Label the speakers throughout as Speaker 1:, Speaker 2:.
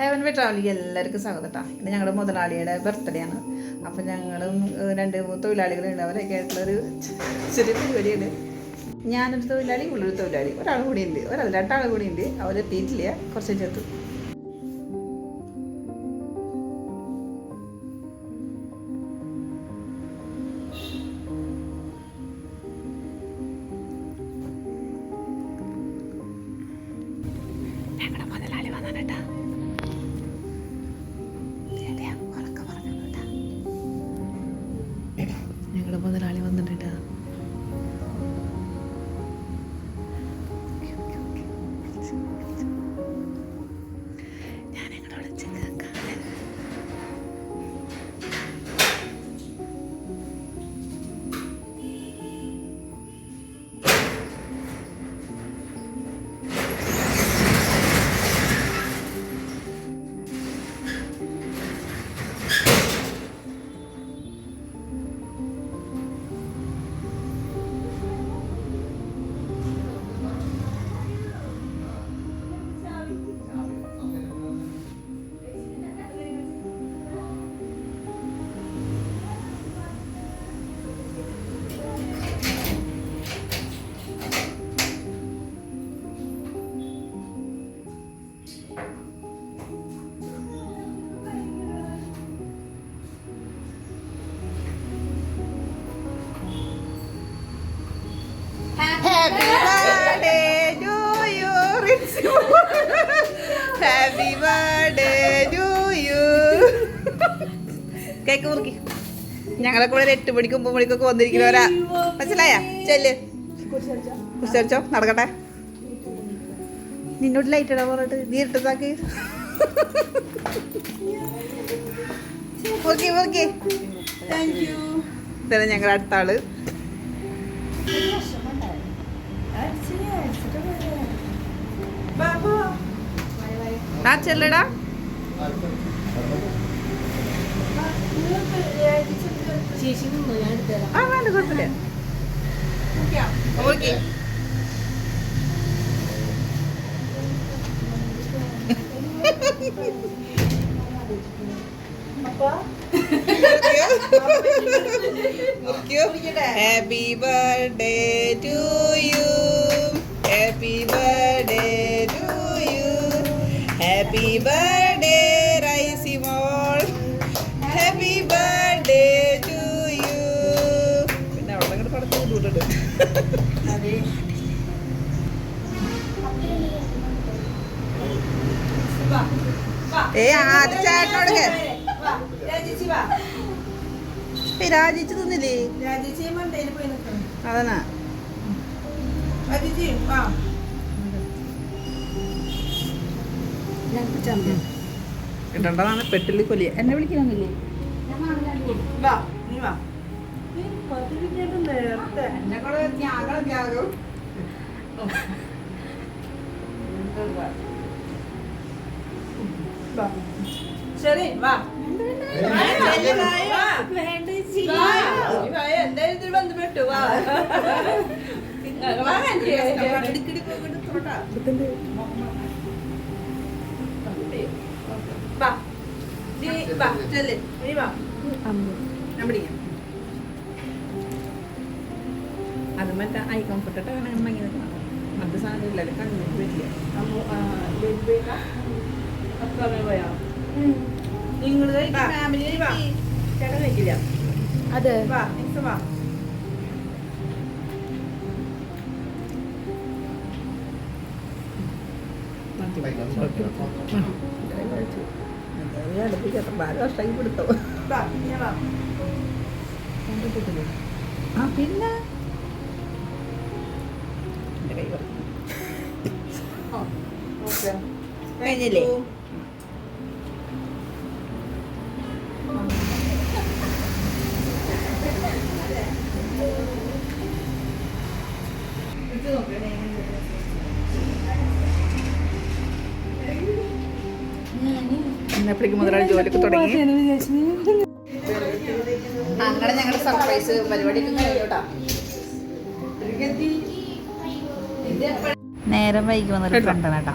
Speaker 1: Heaven V travelling എല്ലാവർക്കും സ്വാഗതം കേട്ടോ ഇന്ന് ഞങ്ങളുടെ മുതലാളിയുടെ ബർത്ത്ഡേ ആണ്. അപ്പം ഞങ്ങളും രണ്ട് മൂന്ന് തൊഴിലാളികളുണ്ട് അവരൊക്കെ ആയിട്ടുള്ളൊരു ചെറിയ പരിപാടിയാണ്. ഞാനൊരു തൊഴിലാളി ഉള്ളൊരു തൊഴിലാളി. ഒരാൾ കൂടി ഉണ്ട്. ഒരാൾ രണ്ടാൾ കൂടി ഉണ്ട്. അവരെത്തിയിട്ടില്ല കുറച്ച് ചേർത്ത് ഞങ്ങളുടെ മുതലാളി വന്നാട്ടാ കേക്ക് മുറുക്കി. ഞങ്ങളെ കൂടെ എട്ട് മണിക്കും ഒമ്പത് മണിക്കൊക്കെ വന്നിരിക്കുന്നവരാ. മനസ്സിലായ? ചെല്ല്. കുറിച്ചോ നടക്കട്ടെ. നിന്നോട് ലൈറ്റ് ഇടാൻ പറഞ്ഞിട്ട് നീ ഇട്ടതാക്ക് താങ്ക് യു ഇതാണ് ഞങ്ങളുടെ അടുത്ത ആൾ. ആ ചെല്ലടാ. ആ വേണ്ട കുഴപ്പമില്ല. Okay. Happy birthday to you happy birthday to you happy birthday ഏ അത് ചേട്ടനോട് രാജിച്ച് തിന്നില്ലേ? അതാണ്? കിട്ടണ്ടതാണ് പെട്ടിൽ കൊലിയ എന്നെ വിളിക്കണമെന്നില്ലേ വാ നീ വാ.
Speaker 2: ശരി വാ എന്തായാലും ബന്ധപ്പെട്ടു വാ വാ ചെല്ല് വാ
Speaker 1: ഞാൻ പിടിക്കാം അത് മറ്റേ ഐ കംഫർട്ട് അങ്ങനെ ഭയങ്കര അത് സാധനമില്ലല്ലോ കണ്ണു വരില്ല
Speaker 2: നിങ്ങൾ ഫാമിലി ചേട്ടൻ വെക്കില്ല
Speaker 3: അതെ.
Speaker 2: വാ വാ.
Speaker 1: നാല് വർഷമായി കൊടുത്തോ. ആ പിന്നെ? കൈ കഴിഞ്ഞില്ലേ? എപ്പോഴേക്കും മുതലാളി ജോലിക്ക് തുടങ്ങി. അങ്ങനെ ഞങ്ങളുടെ സർപ്രൈസ് പരിപാടിയൊക്കെ കഴിഞ്ഞു കേട്ടോ. നേരം വൈകി വന്നൊരു ഫ്രണ്ടാണ് കേട്ടോ.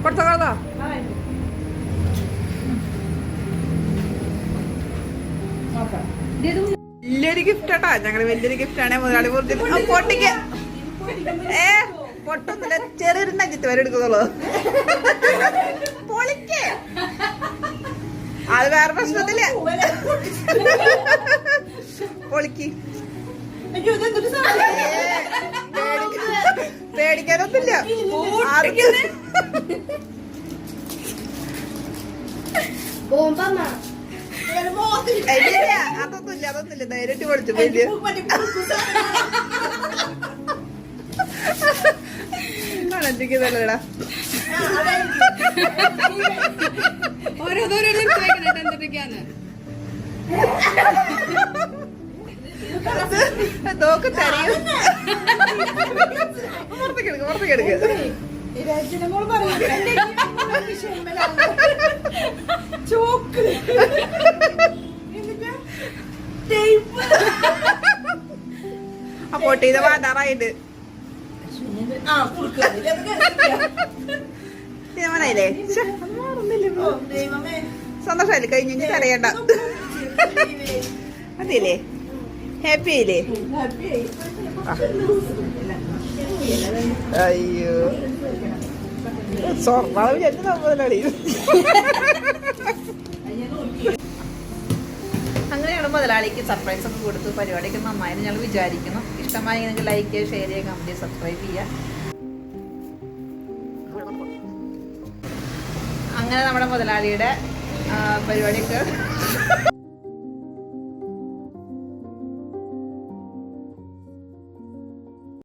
Speaker 1: വലിയൊരു ഗിഫ്റ്റ് ആട്ടാ. ഞങ്ങൾ വലിയൊരു ഗിഫ്റ്റ് ആണ് മുതലാളി പൊട്ടിക്ക്. ഏ പൊട്ടൊന്നുമില്ല. ചെറിയൊരു നജിത്ത് വരെ എടുക്കുന്നുള്ളൂ. പൊളിക്കേ. അത് വേറെ പ്രശ്നത്തിൽ പൊളിക്ക്. ഇല്ല, അതൊന്നുമില്ല അതൊന്നുമില്ല. നേരിട്ട് പൊളിച്ചു വലിയ കളഞ്ഞിരിക്കുന്നല്ലേടാ നോക്ക് തരയും പുറത്തേക്ക് എടുക്ക് പുറത്തേക്ക് എടുക്ക്
Speaker 2: ചോക്ക്
Speaker 1: ആ പൊട്ടിയത് വാടാറായിട്ട്
Speaker 2: ആ കുറുക്ക്
Speaker 1: തീരുമാനായില്ലേ ശ്ശെ, അത് മാറുന്നില്ല ഇപ്പൊ.
Speaker 2: ദൈവമേ.
Speaker 1: സന്തോഷമായില്ലേ? കഴിഞ്ഞ് കരയണ്ട മതിയില്ലേ ഹാപ്പി ആയില്ലേ അയ്യോ. സ്വർണ വിചാരിച്ചു മുതലാളി അങ്ങനെയാണ് മുതലാളിക്ക് സർപ്രൈസ് ഒക്കെ കൊടുത്തു പരിപാടിയൊക്കെ നന്നായി ഞങ്ങൾ വിചാരിക്കുന്നു. ഇഷ്ടമായി നിങ്ങൾക്ക് ലൈക്ക് ചെയ്യുക ഷെയർ ചെയ്യുക കമന്റ് ചെയ്യുക സബ്സ്ക്രൈബ് ചെയ്യുക. അങ്ങനെ നമ്മുടെ മുതലാളിയുടെ പരിപാടിക്ക് പരിപാടിയൊക്കെ.